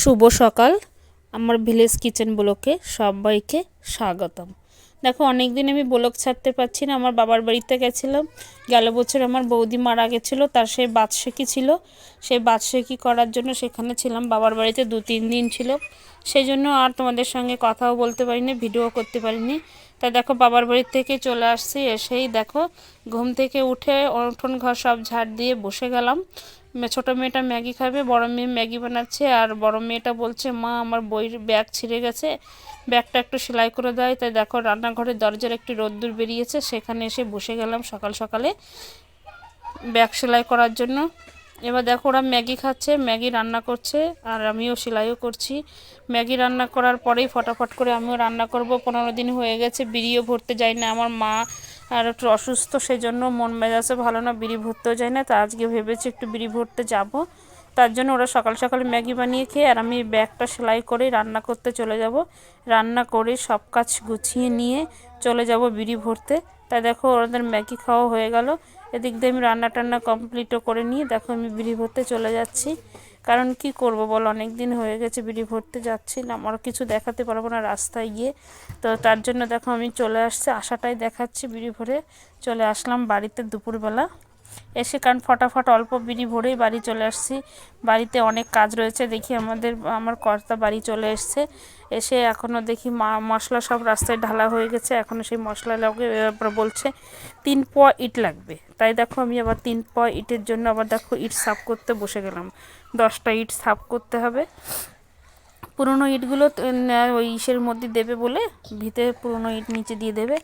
শুভ সকাল। আমার village kitchen ব্লকে সবাইকে স্বাগতম। দেখো অনেক দিন আমি ব্লক ছাড়তে পারছি না, আমার বাবার বাড়িতে গেছিলাম। গেল বছর আমার বৌদি মারা গেছিল, তার সেই বাদশেকি ছিল। সেই বাদশেকি করার জন্য সেখানে ছিলাম, বাবার বাড়িতে দু তিন দিন ছিল। সেই জন্য আর তোমাদের সঙ্গে কথাও বলতে পারিনি ভিডিও করতে পারিনি। তা দেখো, বাবার বাড়ির থেকে চলে আসছি, এসেই দেখো, ঘুম থেকে উঠে উঠোন ঘর সব ঝাড় দিয়ে বসে গেলাম। ছোটো মেয়েটা ম্যাগি খাবে, বড় মেয়ে ম্যাগি বানাচ্ছে, আর বড় মেয়েটা বলছে, মা, আমার বইয়ের ব্যাগ ছিঁড়ে গেছে, ব্যাগটা একটু সেলাই করে দেয় তাই দেখো, রান্নাঘরের দরজার একটি রোদ্দুর বেরিয়েছে, সেখানে এসে বসে গেলাম সকাল সকালে ব্যাগ সেলাই করার জন্য। এবার দেখো ওরা ম্যাগি খাচ্ছে, ম্যাগি রান্না করছে আর আমিও সেলাইও করছি। ম্যাগি রান্না করার পরেই ফটাফট করে আমিও রান্না করব। পনেরো দিন হয়ে গেছে, বিড়িও ভরতে যাই না। আমার মা আর একটু অসুস্থ সেই জন্য মন মেজাজে ভালো না, বিড়ি ভরতেও যায় না। তা আজকে ভেবেছি একটু বিড়ি ভরতে যাব। তার জন্য ওরা সকাল সকাল ম্যাগি বানিয়ে খেয়ে আর আমি ব্যাগটা সেলাই করে রান্না করতে চলে যাব। রান্না করে সব কাজ গুছিয়ে নিয়ে চলে যাব বিড়ি ভরতে। তাই দেখো, ওনাদের ম্যাগি খাওয়া হয়ে গেল। এদিক দিয়ে আমি রান্না টান্না কমপ্লিটও করে নিয়ে দেখো আমি বিড়ি ভরতে চলে যাচ্ছি। কারণ কি করব বল অনেক দিন হয়ে গেছে বিড়ি ভরতে যাচ্ছি না আমার কিছু দেখাতে পারব না রাস্তায় গিয়ে। তো তার জন্য দেখো আমি চলে আসছি, আশাটাই দেখাচ্ছি বিড়ি ভরে। চলে আসলাম বাড়িতে দুপুরবেলা। এসে কারণ ফটাফট অল্প বিড়ি ভরেই বাড়ি চলে আসছি। বাড়িতে অনেক কাজ রয়েছে, দেখি আমাদের, আমার কর্তা বাড়ি চলে এসছে। এসে এখনও দেখি মা, মশলা সব রাস্তায় ঢালা হয়ে গেছে, এখনও সেই মশলা লাগে বলছে তিন প ইট লাগবে। তাই দেখো আমি আবার তিন প ইটের জন্য আবার দেখো ইট সাফ করতে বসে গেলাম। দশটা ইট সাফ করতে হবে। পুরনো ইটগুলো ওই ইসের মধ্যে দেবে বলে, ভিতরে পুরনো ইট নিচে দিয়ে দেবে।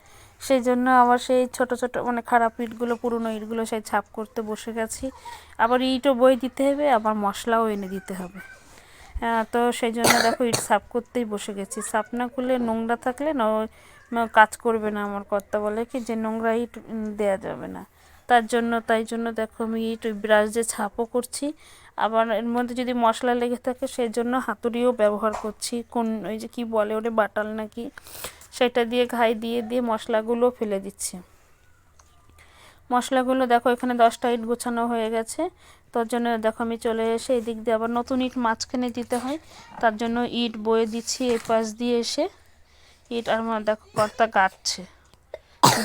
সেই জন্য আবার সেই ছোট ছোট মানে খারাপ ইটগুলো, পুরনো ইটগুলো সেই ছাপ করতে বসে গেছি। আবার ইটও বই দিতে হবে, আবার মশলাও এনে দিতে হবে। তো সেই জন্য দেখো ইট সাফ করতেই বসে গেছি। সাফ না করলে নোংরা থাকলে না কাজ করবে না আমার কর্তা বলে কি যে নোংরা ইট দেওয়া যাবে না। তার জন্য, তাই জন্য দেখো আমি ইট, ওই ব্রাশ দিয়ে ছাপও করছি। আবার এর মধ্যে যদি মশলা লেগে থাকে, সেই জন্য হাতুড়িও ব্যবহার করছি। কোন, ওই যে কি বলে ওটা বাটাল নাকি? সেটা দিয়ে ঘাই দিয়ে দিয়ে মশলাগুলো ফেলে দিচ্ছি। মশলাগুলো দেখো এখানে দশটা ইট গোছানো হয়ে গেছে। তার জন্য দেখো আমি চলে এসে এই দিক দিয়ে আবার নতুন ইট মাঝখানে দিতে হয়। তার জন্য ইট বয়ে দিচ্ছি এ পাশ দিয়ে এসে। ইট আর দেখো কর্তা গাচ্ছে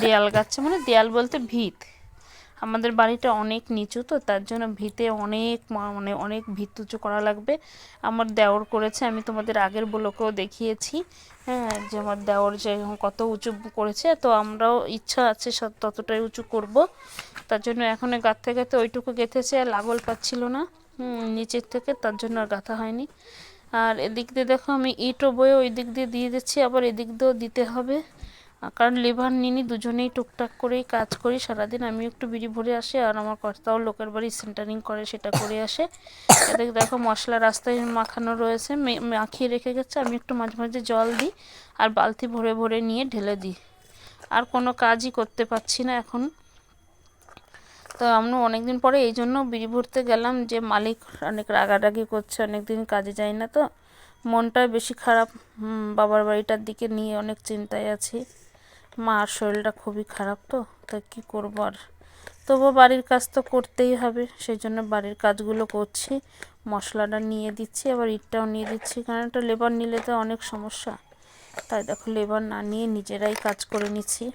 দেয়াল গাচ্ছে মানে দেয়াল বলতে ভিত। আমাদের বাড়িটা অনেক নিচু তো, তার জন্য ভিতে অনেক মানে অনেক ভিত উঁচু করা লাগবে। আমার দেওর করেছে, আমি তোমাদের আগের ব্লকেও দেখিয়েছি। হ্যাঁ যে আমার দেওর যে কত উঁচু করেছে, তো আমরাও ইচ্ছা আছে ততটাই উঁচু করব। তার জন্য এখন গাঁথতে গাঁথতে ওইটুকু গেঁথেছে, আর লাগল পাচ্ছিল না। নিচের থেকে, তার জন্য আর গাঁথা হয়নি। আর এদিক দিয়ে দেখো, আমি ইটও বয়ে ওই দিক দিয়ে দিয়ে দিচ্ছি, আবার এদিক দিয়েও দিতে হবে। কারণ লেবার নিনি দুজনেই টুকটাক করেই কাজ করি, সারাদিন আমি একটু বিড়ি ভরে আসি আর আমার কর্তাও লোকের বাড়ি সেন্টারিং করে, সেটা করে আসে। দেখো মশলা রাস্তায় মাখানো রয়েছে মাখিয়ে রেখে গেছে, আমি একটু মাঝে মাঝে জল দিই আর বালতি ভরে ভরে নিয়ে ঢেলে দিই। আর কোনো কাজই করতে পারছি না এখন। তো আমরা অনেকদিন পরে এই জন্য বিড়ি ভরতে গেলাম যে মালিক অনেক রাগারাগি করছে অনেক দিন কাজে যায় না তো। মনটা বেশি খারাপ বাবার বাড়িটার দিকে নিয়ে অনেক চিন্তায় আছি। মার শরীরটা খুবই খারাপ তো তা কী করব আর? তবুও বাড়ির কাজ তো করতেই হবে সেই জন্য বাড়ির কাজগুলো করছি। মশলাটা নিয়ে দিচ্ছি, আবার ইটটাও নিয়ে দিচ্ছি, কারণ একটা লেবার নিলে তো অনেক সমস্যা। তাই দেখো লেবার না নিয়ে নিজেরাই কাজ করে নিচ্ছি।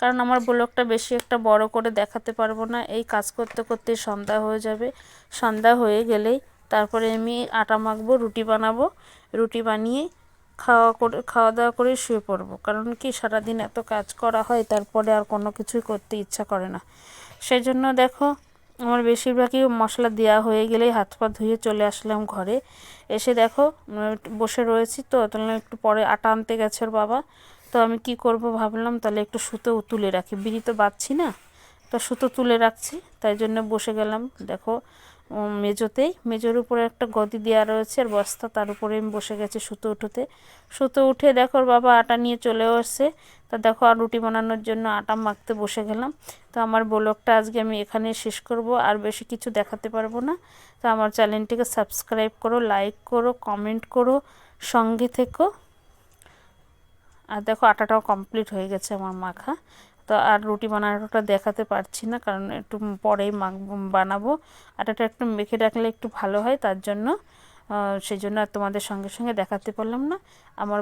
কারণ আমার ব্লগটা বেশি একটা বড় করে দেখাতে পারব না, এই কাজ করতে করতে সন্ধ্যা হয়ে যাবে। সন্ধ্যা হয়ে গেলেই তারপরে আমি আটা মাখবো, রুটি বানাবো। রুটি বানিয়ে খাওয়া করে, খাওয়া দাওয়া করে শুয়ে পড়ব। কারণ কি সারাদিন এত কাজ করা হয়, তারপরে আর কোনো কিছুই করতে ইচ্ছা করে না। সেই জন্য দেখো, আমার বেশিরভাগই মশলা দেওয়া হয়ে গেলেই হাত পা ধুয়ে চলে আসলাম ঘরে। এসে দেখো বসে রয়েছি তো, তাহলে একটু পরে আটা আনতে গেছে ওর বাবা। তো আমি কি করব ভাবলাম, তাহলে একটু সুতো তুলে রাখি। বিড়ি তো বাঁধছি না, তো সুতো তুলে রাখছি, তাই জন্য বসে গেলাম। দেখো মেজোতেই মেজোর উপরে একটা গদি দেওয়া রয়েছে আর বস্তা তার উপরে আমি বসে গেছি সুতো উঠোতে। সুতো উঠে দেখো বাবা আটা নিয়ে চলেও আসছে। তা দেখো আর রুটি বানানোর জন্য আটা মাখতে বসে গেলাম। তো আমার ব্লগটা আজকে আমি এখানে শেষ করব। আর বেশি কিছু দেখাতে পারব না। তো আমার চ্যানেলটিকে সাবস্ক্রাইব করো লাইক করো কমেন্ট করো, সঙ্গে থেকো। আর দেখো আটাটাও কমপ্লিট হয়ে গেছে আমার মাখা। তো আর রুটি বানানোটা দেখাতে পারছি না, কারণ একটু পরেই মাখ বানাবো। আটাটা একটু মেখে রাখলে একটু ভালো হয়, তার জন্য সেই জন্য আর তোমাদের সঙ্গে সঙ্গে দেখাতে পারলাম না। আমার